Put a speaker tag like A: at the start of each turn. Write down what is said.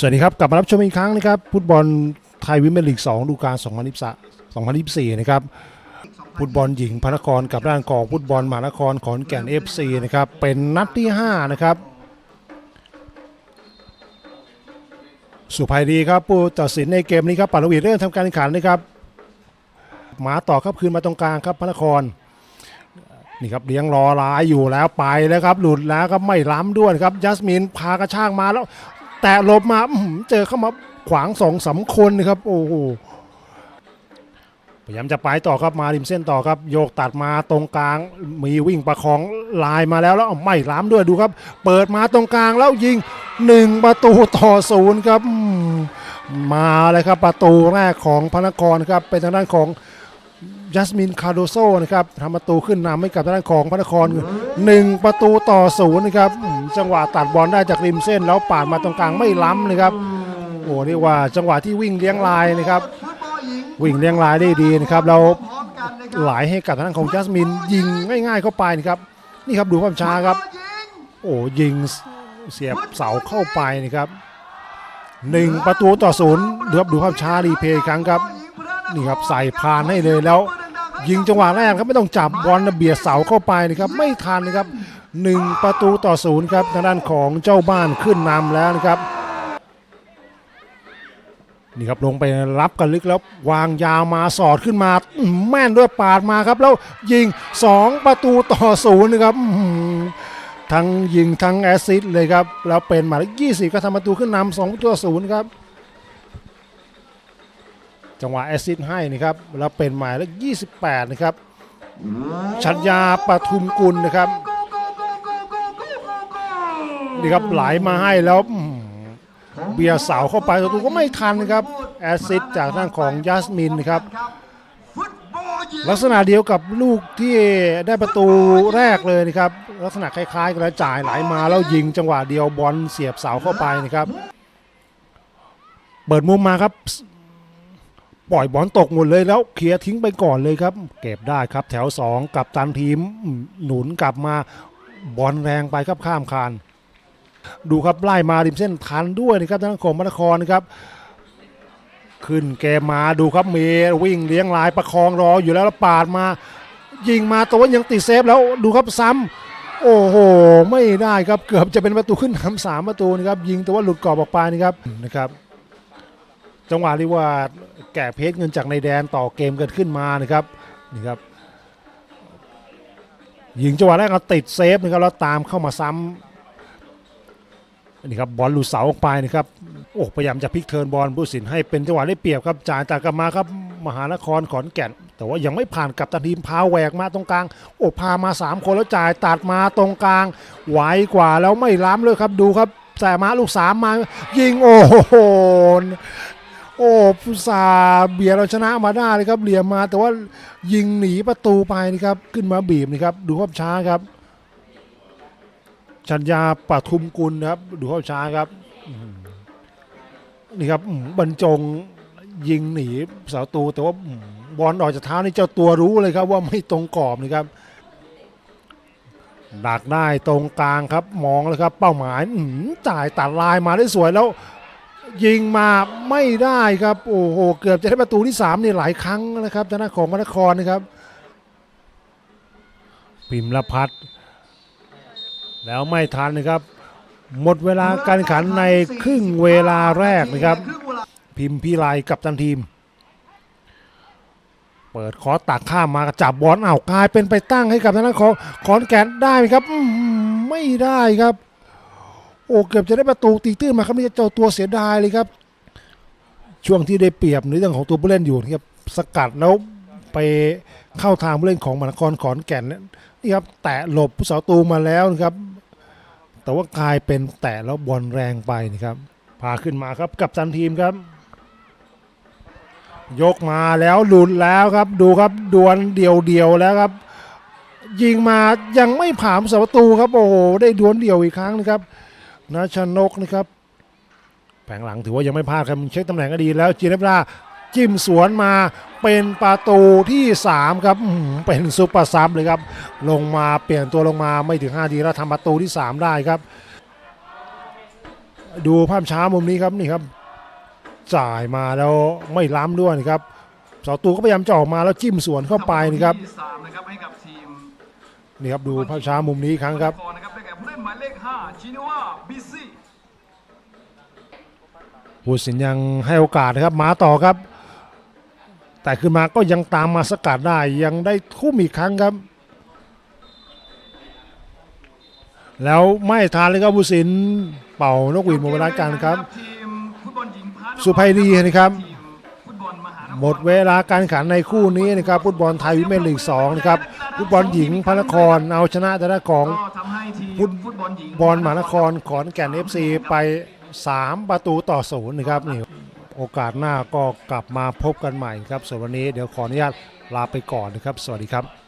A: สวัสดีครับ กลับมารับชมอีกครั้งนะครับฟุตบอลไทยวิมเมลีก2ดูการ2023 2024 นะครับฟุตบอลหญิงพระนครกับด้านของฟุตบอลมหานครขอนแก่น FC นะครับเป็นนัดที่ 5 นะครับ สุภัยดีครับผู้ตัดสินในเกมนี้ครับปาลวีเริ่มทำการแข่งขันนะครับหมาต่อครับคืนมาตรงกลางครับพระนครนี่ครับเลี้ยงรอลายอยู่แล้วไปแล้วครับ หลุดแล้วก็ไม่ล้ำด้วยครับยัสมินพากระช่างมาแล้ว แต่หลบมาเจอเข้ามาขวางสองสามคนนะครับโอ้โหพยายามจะไปต่อครับมาริมเส้นต่อครับ โยกตัดมาตรงกลาง มีวิ่งประคองลายมาแล้วแล้วเอาไม่ล้ำด้วยดูครับ เปิดมาตรงกลางแล้วยิงหนึ่งประตูต่อศูนย์ครับมมาเลยครับประตูแรกของพระนครครับเป็นทางด้านของ ยัสมินคาโดโซนะครับทำประตูขึ้นนำให้กับทางด้านของพระนครหนึ่งประตูต่อศูนย์นะครับจังหวะตัดบอลได้จากริมเส้นแล้วปาดมาตรงกลางไม่ล้ำนะครับโอ้เรียกว่าจังหวะที่วิ่งเลี้ยงลายนะครับ วิ่งเลี้ยงลายได้ดีนะครับเรา
B: พร้อมกันนะครับ
A: ไหลให้กับทางด้านของยัสมินยิงง่ายๆเข้าไปนะครับนี่ครับดูความช้าครับ โอ้ยิงเสียบเสาเข้าไปนะครับหนึ่งประตูต่อศูนย์ดูครับดูภาพช้ารีเพย์ครั้งครับนี่ครับใส่พานให้เลยแล้ว ยิงจังหวะแรกครับไม่ต้องจับบอลนะเบียดเสาเข้าไปนะครับไม่ทันนะครับหนึ่งประตูต่อศูนย์ครับทางด้านของเจ้าบ้านขึ้นนำแล้วนะครับนี่ครับลงไปรับกันลึกแล้ววางยาวมาสอดขึ้นมาแม่นด้วยปาดมาครับ แล้วยิง 2 ประตูต่อศูนย์นะครับทั้งยิงทั้งแอซิสต์เลยครับแล้วเป็นมายเลข20 ก็ทำประตูขึ้นนำสองประตูต่อศูนย์ครับ จังหวะแอสซิสต์ให้นะครับแล้วเป็นหมายเลข28 นะครับ ชัญญาปทุมกุลนะครับนี่ครับไหลมาให้แล้วอื้อหือเบียร์เสาเข้าไปประตูก็ไม่ทันครับแอสซิสต์จากทางของยัสมินนะครับ
B: ฟุตบอลหญิง
A: ลักษณะเดียวกับลูกที่ได้ประตูแรกเลยนะครับ ลักษณะคล้ายๆกันแล้วจ่ายไหลมาแล้วยิงจังหวะเดียวบอลเสียบเสาเข้าไปนะครับ เปิดมุมมาครับ ปล่อยบอลตกหมดเลยแล้วเคลียร์ทิ้งไปก่อนเลยครับ เก็บได้ครับแถว 2 กับตันทีมหนุนกลับมาบอลแรงไปครับข้ามคาน ดูครับไล่มาริมเส้นทันด้วยนะครับทางของมนครนะครับ ขึ้นเกมมาดูครับเมวิ่งเลี้ยงลายประคองรออยู่แล้วปาดมา ยิงมาแตัวายังติดเซฟแล้วดูครับซ้ำโอ้โห ไม่ได้ครับเกือบจะเป็นประตูขึ้นนำสามประตูนะครับยิงแต่ว่าหลุดกรอบออกไปนะครับนะครับ จังหวะที่ว่าแก่เพชรเงินจากในแดนต่อเกมเกันขึ้นมานะครับนี่ครับยิงจังหวะแรกก็ติดเซฟนะครับแล้วตามเข้ามาซ้ำนี่ครับบอลหลุดเสาออกไปนะครับโอ้พยายามจะพลิกเทิร์นบอลผู้สินให้เป็นจังหวะได้เปรียบครับจ่ายจากกลับมาครับมหานครขอนแก่น แต่ว่ายังไม่ผ่านกับตันทีมพาแหวกมาตรงกลาง โอ้พามาสามคนแล้วจ่ายตัดมาตรงกลางไวกว่าแล้วไม่ล้ำเลยครับดูครับแต่มาลูกสามมา ยิงโอ้โห โอ้ฟุตซาเบียร์เราชนะมาได้เลยครับเหลี่ยมมา แต่ว่ายิงหนีประตูไปนะครับ ขึ้นมาบีบนะครับ ดูภาพช้าครับ ชัญญาปทุมกุลครับ ดูภาพช้าครับนี่ครับบรรจงยิงหนีเสาตูแต่ว่าบอลออกจากเท้านี่เจ้าตัวรู้เลยครับ ว่าไม่ตรงกรอบนะครับดักได้ตรงกลางครับมองเลยครับ เป้าหมายจ่ายตัดลายมาได้สวยแล้ว ยิงมาไม่ได้ครับ โอ้โห เกือบจะได้ประตูที่3นี่หลายครั้งนะครับทางด้านของมนครนะครับ พิมพ์ละพัฒน์แล้วไม่ทันนะครับ หมดเวลาการขันในครึ่งเวลาแรกนะครับ พิมพ์พิไลกับตันทีม เปิดคอสตักข้ามมาจับบอลเอาวกลายเป็นไปตั้งให้กับทางด้านของขอนแก่นได้ไหมครับ ไม่ได้ครับ โอ้เกือบจะได้ประตูตีตื้นมาครับนี่เจ้าตัวเสียดายเลยครับ ช่วงที่ได้เปรียบในเรื่องของตัวผู้เล่นอยู่นะครับสกัดแล้วไปเข้าทางผู้เล่นของมหานครขอนแก่นนี่ครับแตะหลบผู้สาวตูมาแล้วนะครับ แต่ว่ากลายเป็นแตะแล้วบอลแรงไปนะครับพาขึ้นมาครับกับตันทีมครับ ยกมาแล้วหลุดแล้วครับ ดูครับดวลเดียวเดียวแล้วครับ ยิงมายังไม่ผ่านเสาประตูครับโอ้โหได้ดวลเดียวอีกครั้งนะครับ นาชนกนะครับแผงหลังถือว่ายังไม่พลาดครับเช็คตำแหน่งก็ดีแล้วจีเนฟราจิ้มสวนมาเป็นประตูที่ 3 ครับเป็นซุปเปอร์ซับเลยครับ ลงมาเปลี่ยนตัวลงมาไม่ถึง5ทีแล้วทำประตูที่ 3 ได้ครับ ดูภาพช้ามุมนี้ครับนี่ครับ จ่ายมาแล้วไม่ล้ำด้วยนะครับเสาตูก็พยายามจะออกมาแล้วจิ้มสวนเข้าไปนะครับ
C: ที่ครับ
A: นี่ครับดูภาพช้ามุมนี้ครั้งครับ
C: เล่นหมายเลข5ชินวาบิซี่
A: ผู้สินยังให้โอกาสนะครับมาต่อครับ แต่ขึ้นมาก็ยังตามมาสกัดได้ยังได้ทุ่มอีกครั้งครับ แล้วไม่ทานเลยครับผู้สินเป่านกหวีดหมดเวลาการครับ
C: ทีมฟุตบอลหญิงพานุ
A: สุภัยดีนะครับ
C: ทีมฟุตบอลม ห
A: มดเวลาการแข่งขันในคู่นี้นะครับฟุตบอลไทยวิเมนลีก2นะครับฟุตบอลหญิงพระนครเอาชนะทางด้าของ
C: ฟุตบอลหญิง
A: บอลมหานครขอนแก่น FC ไป 3 ประตูต่อศูนย์นะครับนี่โอกาสหน้าก็กลับมาพบกันใหม่ครับส่วนวันนี้เดี๋ยวขออนุญาตลาไปก่อนนะครับ สวัสดีครับ